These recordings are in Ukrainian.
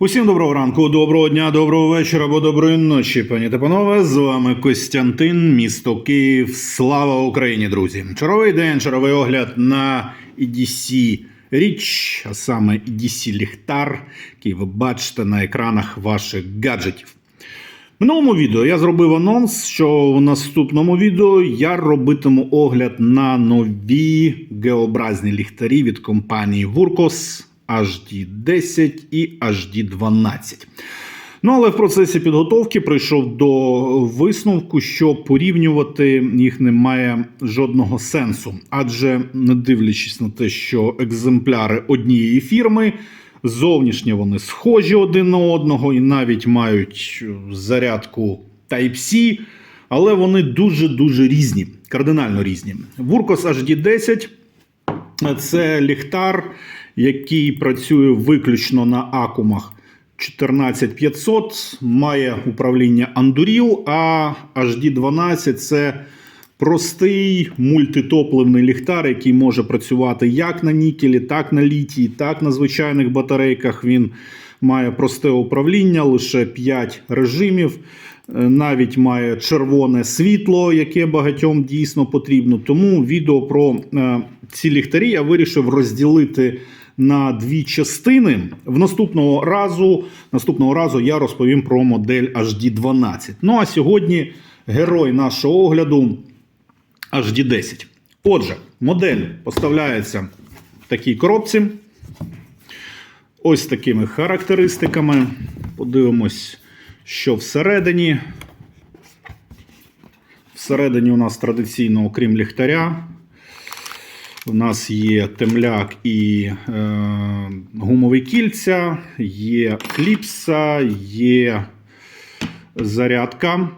Усім доброго ранку, доброго дня, доброго вечора або доброї ночі, пані та панове. З вами Костянтин, місто Київ. Слава Україні, друзі! Чаровий день, чаровий огляд на EDC річ, а саме EDC ліхтар, який ви бачите на екранах ваших гаджетів. В минулому відео я зробив анонс, що в наступному відео я робитиму огляд на нові геобразні ліхтарі від компанії Vurkos HD10 і HD12. Ну, але в процесі підготовки прийшов до висновку, що порівнювати їх немає жодного сенсу. Адже, не дивлячись на те, що екземпляри однієї фірми, зовнішньо вони схожі один на одного і навіть мають зарядку Type-C, але вони дуже-дуже різні, кардинально різні. Vurkos HD10 це ліхтар, який працює виключно на акумах 14500, має управління Anduril, а HD12 це простий мультитопливний ліхтар, який може працювати як на нікелі, так на літії, так на звичайних батарейках. Він має просте управління, лише 5 режимів. Е, Навіть має червоне світло, яке багатьом дійсно потрібно. Тому відео про е, ці ліхтарі я вирішив розділити на дві частини. В наступного разу, наступного разу я розповім про модель HD12. Ну а сьогодні герой нашого огляду HD10. Отже, модель поставляється в такій коробці. Ось такими характеристиками. Подивимось, що всередині. Всередині у нас традиційно, окрім ліхтаря, у нас є темляк і е, гумові кільця, є кліпса, є зарядка,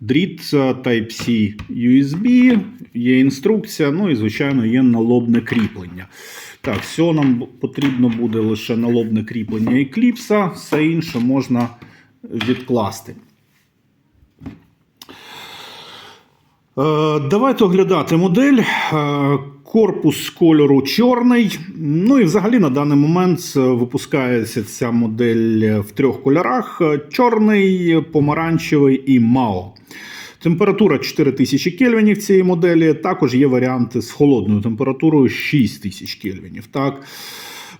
дріт Type-C USB, є інструкція, ну і, звичайно, є налобне кріплення. Так, всього нам потрібно буде лише налобне кріплення і кліпса, все інше можна відкласти. Е, Давайте оглядати модель. Е, Корпус кольору чорний. Ну і взагалі на даний момент е, випускається ця модель в трьох кольорах: е, чорний, помаранчевий і мао. Температура 4000 кельвінів цієї моделі. Також є варіанти з холодною температурою 6000 кельвінів. Так.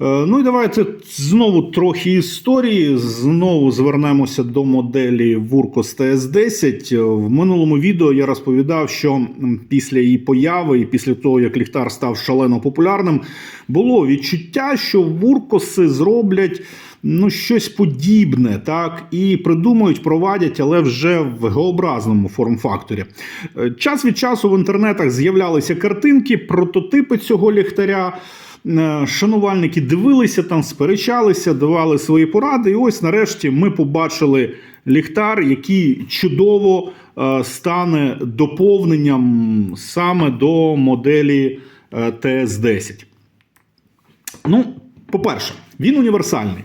Е, Ну і давайте знову трохи історії. Знову звернемося до моделі Vurkos TS10. В минулому відео я розповідав, що після її появи і після того, як ліхтар став шалено популярним, було відчуття, що Вуркоси зроблять ну, щось подібне, так, і придумають, провадять, але вже в геобразному форм-факторі. Е, Час від часу в інтернетах з'являлися картинки, прототипи цього ліхтаря. Е, Шанувальники дивилися там, сперечалися, давали свої поради. І ось нарешті ми побачили ліхтар, який чудово е, стане доповненням саме до моделі е, TS10. Ну, по-перше, він універсальний.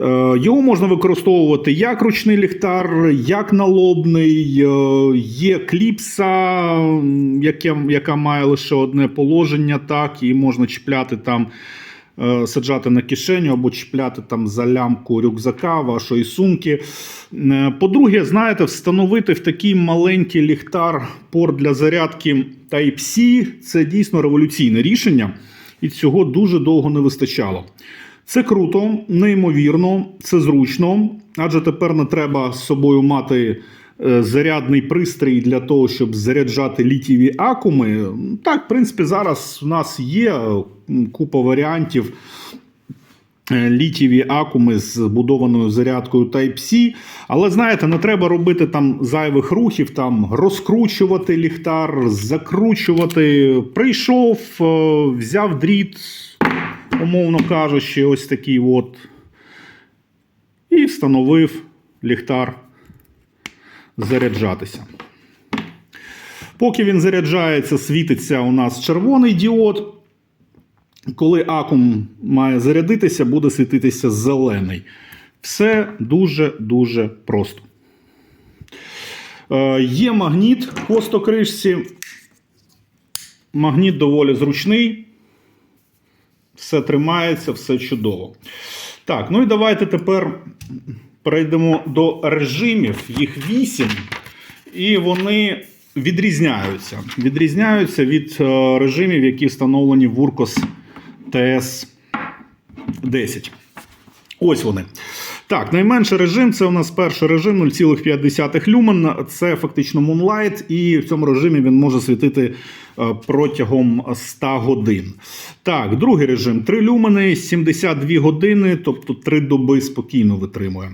Е, Його можна використовувати як ручний ліхтар, як налобний, е, є кліпса, яка має лише одне положення, так, і можна чіпляти там, е, саджати на кишеню або чіпляти там за лямку рюкзака вашої сумки. По-друге, знаєте, встановити в такий маленький ліхтар порт для зарядки Type-C це дійсно революційне рішення, і цього дуже довго не вистачало. Це круто, неймовірно, це зручно, адже тепер не треба з собою мати е, зарядний пристрій для того, щоб заряджати літієві акуми. Так, в принципі, зараз у нас є е, купа варіантів. е, Літієві акуми з будованою зарядкою Type-C. Але знаєте, не треба робити там зайвих рухів, там розкручувати ліхтар, закручувати. Прийшов, взяв дріт, умовно кажучи, ось такий от. І встановив ліхтар заряджатися. Поки він заряджається, світиться у нас червоний діод. Коли акум має зарядитися, буде світитися зелений. Все дуже-дуже просто. Е, є магніт в хвостокришці. Магніт доволі зручний. Все тримається, все чудово. Так, ну і давайте тепер перейдемо до режимів. Їх вісім, і вони відрізняються. Відрізняються від е, режимів, які встановлені в Urkos TS 10. Ось вони. Так, найменший режим це у нас перший режим 0,5 люмен. Це фактично Moonlight, і в цьому режимі він може світити е, протягом 100 годин. Так, другий режим 3 люмени, 72 години, тобто 3 доби спокійно витримує.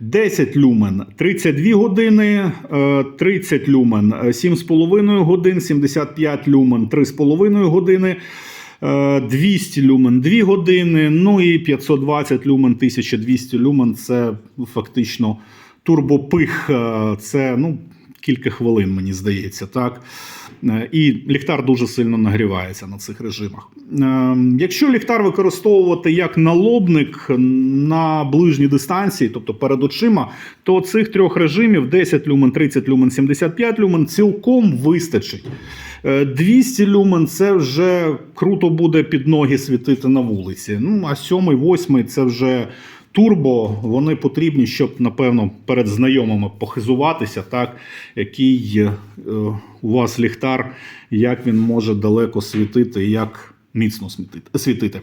10 люмен 32 години, е, 30 люмен 7,5 годин, 75 люмен 3,5 години. Е, 200 люмен 2 години, ну і 520 люмен, 1200 люмен це фактично турбопих. е, Це ну, кілька хвилин, мені здається. так. Е, І ліхтар дуже сильно нагрівається на цих режимах. Е, Якщо ліхтар використовувати як налобник на ближній дистанції, тобто перед очима, то цих трьох режимів 10 люмен, 30 люмен, 75 люмен цілком вистачить. Е, 200 люмен це вже круто буде під ноги світити на вулиці. Ну а 7, 8 це вже турбо. Вони потрібні, щоб напевно перед знайомими похизуватися, так який е, у вас ліхтар, як він може далеко світити, як міцно світити-.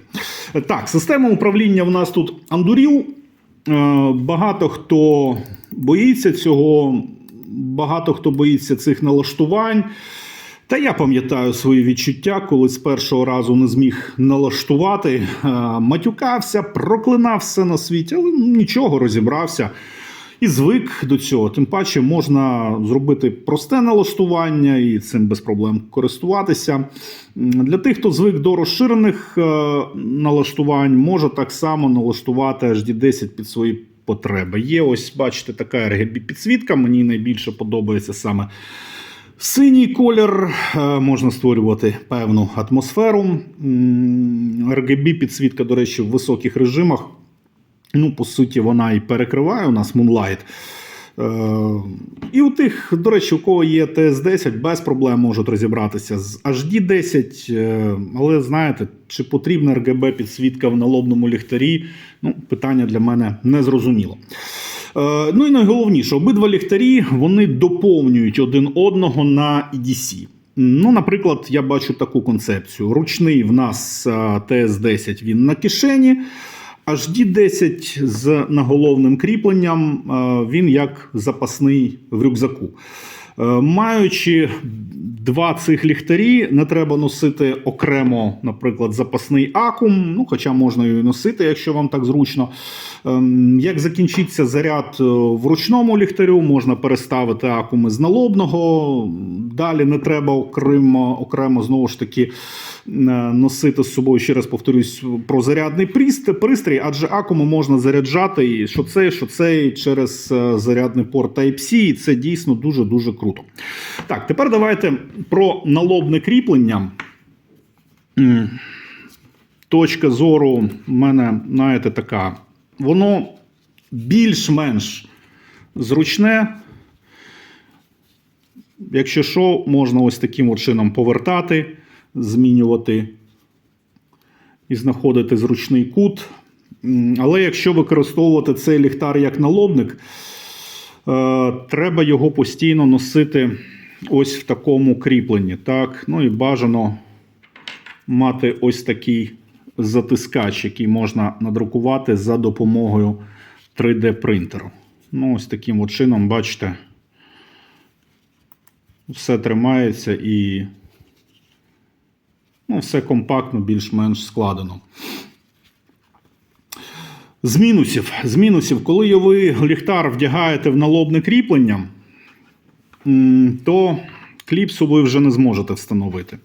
Так, система управління в нас тут Anduril. Е, Багато хто боїться цього, багато хто боїться цих налаштувань. Та я пам'ятаю свої відчуття, коли з першого разу не зміг налаштувати, Е, матюкався, проклинав все на світі, але нічого розібрався. І звик до цього. Тим паче можна зробити просте налаштування і цим без проблем користуватися. Для тих, хто звик до розширених е, налаштувань, може так само налаштувати HD10 під свої потреби. Є ось, бачите, така RGB підсвітка. Мені найбільше подобається саме Синій колір е, можна створювати певну атмосферу. RGB підсвітка, до речі, в високих режимах. Ну, по суті, вона і перекриває у нас Moonlight. Е, І у тих, до речі, у кого є TS10, без проблем можуть розібратися з HD10. е, Але знаєте, чи потрібна RGB підсвітка в налобному ліхтарі? Ну, питання для мене не зрозуміло. Е, Ну і найголовніше, обидва ліхтарі вони доповнюють один одного на EDC. Ну, наприклад, я бачу таку концепцію: ручний в нас е, TS10 він на кишені, HD10 з наголовним кріпленням е, він як запасний в рюкзаку. Е, Маючи два цих ліхтарі, не треба носити окремо, наприклад, запасний акум. Ну, хоча можна і носити, якщо вам так зручно. Ем, Як закінчиться заряд е, в ручному ліхтарю, можна переставити акуми з налобного. Далі не треба окремо, окремо знову ж таки е, носити з собою, ще раз повторюсь, про зарядний пристрій, адже акуми можна заряджати і що цей, що цей через е, зарядний порт Type-C, і це дійсно дуже-дуже круто. Так, тепер давайте про налобне кріплення. Точка зору в мене, знаєте, така. Воно більш-менш зручне. Якщо що, можна ось таким от чином повертати, змінювати і знаходити зручний кут. Але якщо використовувати цей ліхтар як налобник, е, треба його постійно носити ось в такому кріпленні. Так? Ну і бажано мати ось такий затискач, який можна надрукувати за допомогою 3D принтеру. Ну, ось таким от чином, бачите, все тримається і ну, все компактно, більш-менш складено. З мінусів, з мінусів, коли ви ліхтар вдягаєте в налобне кріплення, то кліпсу ви вже не зможете встановити.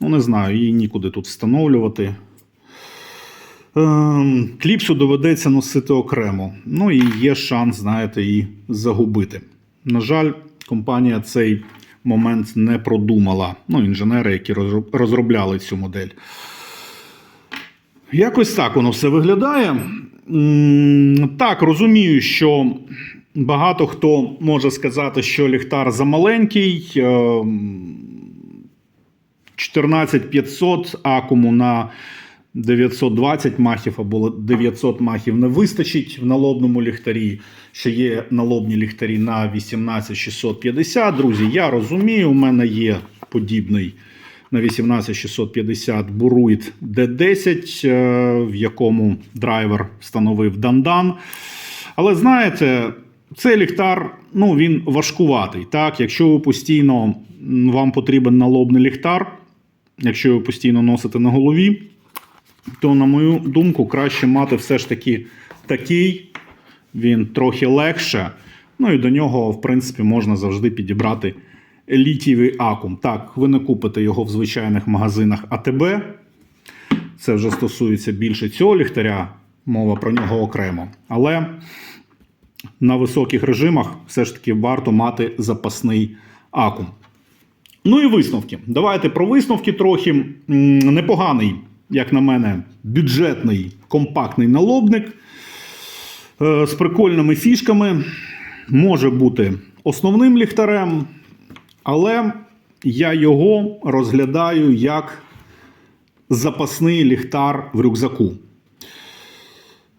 Ну, не знаю, її нікуди тут встановлювати. Ем, Кліпсу доведеться носити окремо. Ну і є шанс, знаєте, її загубити. На жаль, компанія цей момент не продумала. Ну, інженери, які розробляли цю модель. Якось так воно все виглядає. Так, розумію, що багато хто може сказати, що ліхтар замаленький. ем, 14500 акуму на 920 махів або 900 махів не вистачить в налобному ліхтарі. Ще є налобні ліхтарі на 18650. Друзі, я розумію, у мене є подібний на 18650 Буруїд D10, е, в якому драйвер встановив Дандан. Але знаєте, цей ліхтар ну, він важкуватий. Так? Якщо ви постійно вам потрібен налобний ліхтар, якщо ви постійно носите на голові, то, на мою думку, краще мати все ж таки такий. Він трохи легше. Ну і до нього, в принципі, можна завжди підібрати літієвий акум. Так, ви не купите його в звичайних магазинах АТБ. Це вже стосується більше цього ліхтаря, мова про нього окремо. Але на високих режимах все ж таки варто мати запасний акум. Ну і висновки. Давайте про висновки трохи. Непоганий, як на мене, бюджетний компактний налобник е, з прикольними фішками. Може бути основним ліхтарем, але я його розглядаю як запасний ліхтар в рюкзаку.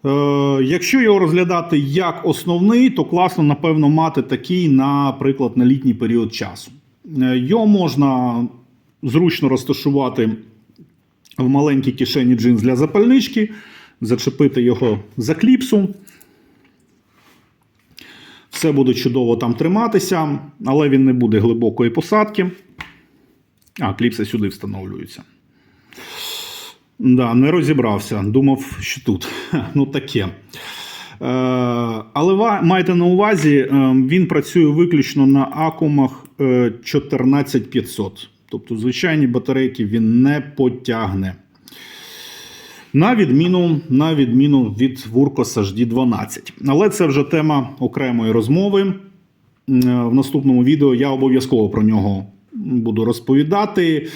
Е, якщо його розглядати як основний, то класно, напевно, мати такий, наприклад, на літній період часу. Е, Його можна зручно розташувати в маленькій кишені джинс для запальнички, зачепити його за кліпсу. Все буде чудово там триматися, але він не буде глибокої посадки. А, кліпса сюди встановлюється. Да, не розібрався. Думав, що тут. Ну таке. Е, але майте на увазі, е, він працює виключно на акумах е, 14500. Тобто, звичайні батарейки він не потягне. На відміну, на відміну від Wurkos HD12. Але це вже тема окремої розмови. В наступному відео я обов'язково про нього буду розповідати.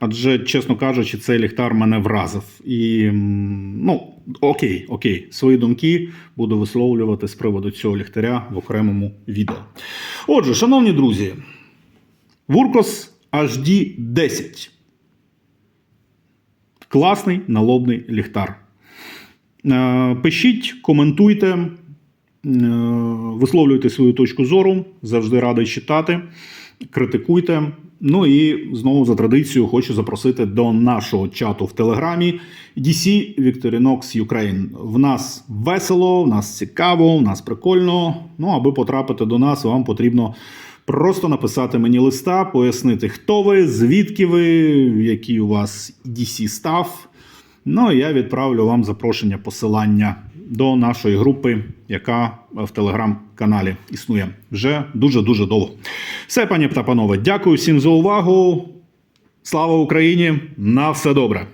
Адже, чесно кажучи, цей ліхтар мене вразив. І ну, окей, окей, свої думки буду висловлювати з приводу цього ліхтаря в окремому відео. Отже, шановні друзі, Wurkos HD 10. Класний налобний ліхтар. Е, Пишіть, коментуйте, е, висловлюйте свою точку зору. Завжди радий читати. Критикуйте. Ну і знову за традицією хочу запросити до нашого чату в Телеграмі DC Victorinox Ukraine. В нас весело, в нас цікаво, в нас прикольно. Ну, аби потрапити до нас, вам потрібно просто написати мені листа, пояснити, хто ви, звідки ви, який у вас DC став. Ну, і я відправлю вам запрошення посилання до нашої групи, яка в телеграм-каналі існує вже дуже-дуже довго. Все, пані та панове, дякую всім за увагу. Слава Україні! На все добре!